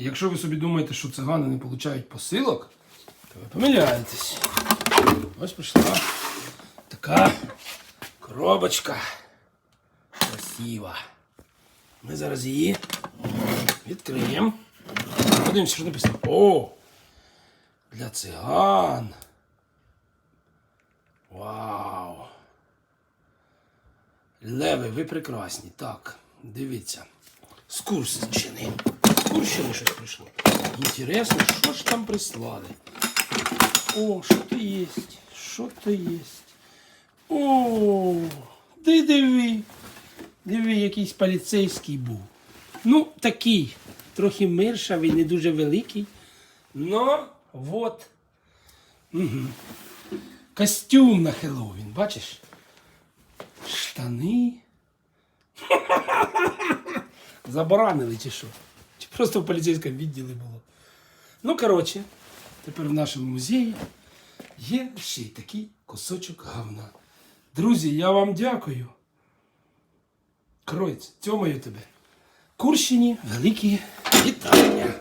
І якщо ви собі думаєте, що цигани не получають посилок, то ви помиляєтесь. Ось прийшла така коробочка. Красива. Ми зараз її відкриємо. Подивимося, що написано. О! Для циган. Вау! Леви, ви прекрасні. Так, дивіться. З Курщини. З Курщини щось прийшло. Інтересно, що ж там прислали? О, що то є? Що то є? О, ти диви. Диви, якийсь поліцейський був. Ну, такий, трохи миршавий, не дуже великий. Но вот. Угу. Костюм на Хеллоуін, бачиш? Штани. Забаранили чи що? Просто в поліцейському відділі було? Ну, коротше, тепер в нашому музеї є ще й такий кусочок говна. Друзі, я вам дякую. Кроєць, цьомаю тебе. Курщині великі вітання.